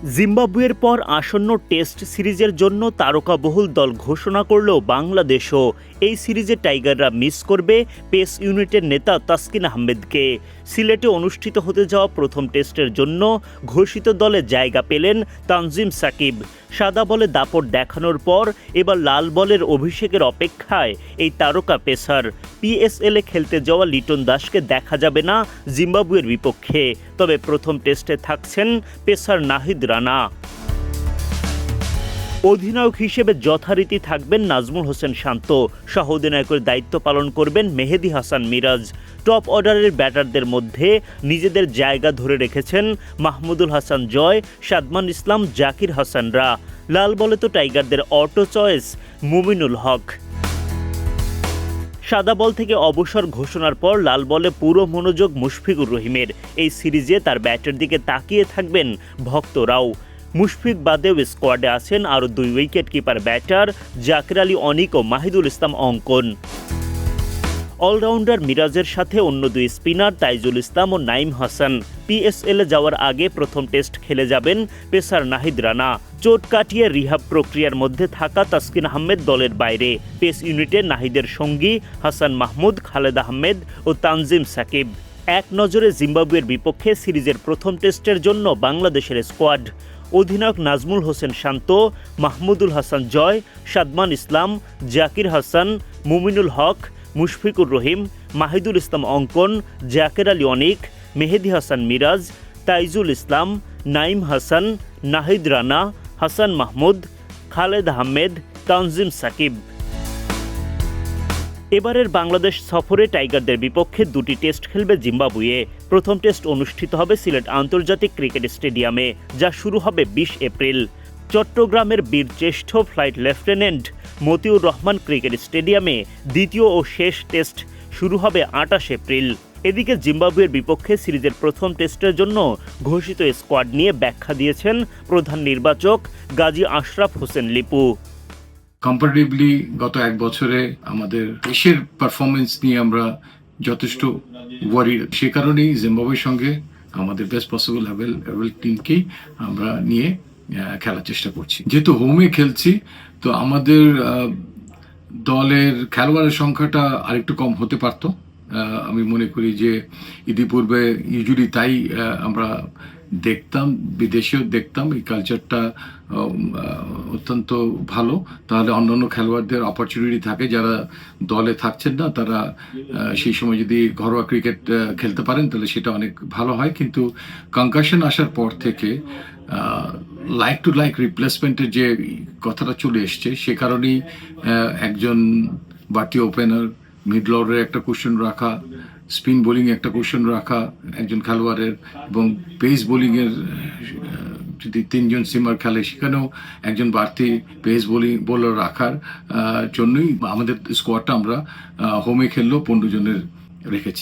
জিম্বাবুয়ের পর আসন্ন টেস্ট সিরিজের জন্য তারকাবহুল দল ঘোষণা করলেও বাংলাদেশও এই সিরিজে টাইগাররা মিস করবে পেস ইউনিটের নেতা তাসকিন আহমেদকে। সিলেটে অনুষ্ঠিত হতে যাওয়া প্রথম টেস্টের জন্য ঘোষিত দলে জায়গা পেলেন তানজিম সাকিব। সাদা বলে দাপট দেখানোর পর এবার লাল বলের অভিষেকের অপেক্ষায় এই তারকা পেসার। পিএসএলে খেলতে যাওয়া লিটন দাসকে দেখা যাবে না জিম্বাবুয়ের বিপক্ষে। তবে প্রথম টেস্টে থাকছেন পেসার নাহিদ রানা। অধিনায়ক হিসেবে যথারীতি থাকবেন নাজমুল হোসেন শান্ত। সহ অধিনায়কের দায়িত্ব পালন করবেন মেহেদি হাসান মিরাজ। টপ অর্ডারের ব্যাটারদের মধ্যে নিজেদের জায়গা ধরে রেখেছেন মাহমুদুল হাসান জয়, সাদমান ইসলাম, জাকির হাসানরা। লাল বলে তো টাইগারদের অটো চয়েস মুমিনুল হক। সাদা বল থেকে অবসর ঘোষণার পর লাল বলে পুরো মনোযোগ মুশফিকুর রহিমের। এই সিরিজে তার ব্যাটের দিকে তাকিয়ে থাকবেন ভক্তরাও মুশফিক বাদেও স্কোয়াডে আছেন আরও দুই wicket keeper batter Jaker Ali Anik ও মাহিদুল ইসলাম অঙ্কন। অলরাউন্ডার মিরাজের সাথে অন্য দুই স্পিনার তাইজুল ইসলাম ও নাইম হাসান। পিএসএলে যাওয়ার আগে প্রথম টেস্ট খেলে যাবেন পেসার নাহিদ রানা। চোট কাটিয়ে রিহাব প্রক্রিয়ার মধ্যে থাকা তাসকিন আহমেদ দলের বাইরে। পেস ইউনিটে নাহিদের সঙ্গী হাসান মাহমুদ, খালেদ আহমেদ ও তানজিম সাকিব। এক নজরে জিম্বাবুয়ের বিপক্ষে সিরিজের প্রথম টেস্টের জন্য বাংলাদেশের স্কোয়াড। অধিনায়ক নাজমুল হোসেন শান্ত, মাহমুদুল হাসান জয়, সাদমান ইসলাম, জাকির হাসান, মুমিনুল হক মুশফিকুর রহিম, মাহিদুল ইসলাম অঙ্কন, জাকের আলী অনিক, মেহেদি হাসান মিরাজ, তাইজুল ইসলাম, নাইম হাসান, নাহিদ রানা, হাসান মাহমুদ, খালেদ আহমেদ, তানজিম সাকিব। এবারের বাংলাদেশ সফরে টাইগারদের বিপক্ষে দুটি টেস্ট খেলবে জিম্বাবুয়ে। প্রথম টেস্ট অনুষ্ঠিত হবে সিলেট আন্তর্জাতিক ক্রিকেট স্টেডিয়ামে, যা শুরু হবে বিশ এপ্রিল। চট্টগ্রামের বীরশ্রেষ্ঠ flight lieutenant Motiur Rahman cricket stadium দ্বিতীয় ও শেষ টেস্ট শুরু হবে আটাশ এপ্রিল। এদিকে জিম্বাবুয়ের বিপক্ষে সিরিজের প্রথম টেস্টের জন্য ঘোষিত স্কোয়াড নিয়ে ব্যাখ্যা দিয়েছেন প্রধান নির্বাচক গাজী আশরাফ হোসেন লিপু। কম্পারেটিভলি গত এক বছরে আমাদের দেশের পারফরমেন্স নিয়ে আমরা যথেষ্ট ওয়ারি সে কারণেই জিম্বাবুয়ের সঙ্গে আমাদের বেস্ট পসিবল অ্যাভেল অ্যাভেল টিমকেই আমরা নিয়ে খেলার চেষ্টা করছি। যেহেতু হোমে খেলছি তো আমাদের দলের খেলোয়াড়ের সংখ্যাটা আরেকটু কম হতে পারতো। আমি মনে করি যে ইতিপূর্বে ইউজুয়ালি তাই আমরা দেখতাম, বিদেশেও দেখতাম, এই কালচারটা অত্যন্ত ভালো। তাহলে অন্যান্য খেলোয়াড়দের অপরচুনিটি থাকে, যারা দলে থাকছেন না, তারা সেই সময় যদি ঘরোয়া ক্রিকেট খেলতে পারেন, তাহলে সেটা অনেক ভালো হয়। কিন্তু কনকাশন আসার পর থেকে লাইক টু লাইক রিপ্লেসমেন্টের যে কথাটা চলে এসছে, সে কারণেই একজন বাটি ওপেনার মিড অর্ডারে একটা কোশ্চেন রাখা স্পিন বোলিং একটা কোশ্চেন রাখা, একজন খেলোয়াড়ের এবং পেস বোলিংয়ের যদি তিনজন সিমার খেলে, সেখানেও একজন বাড়তি পেস বোলিং বোলার রাখার জন্যই আমাদের স্কোয়াডটা আমরা হোমে খেললেও পনেরো জনের রেখেছি।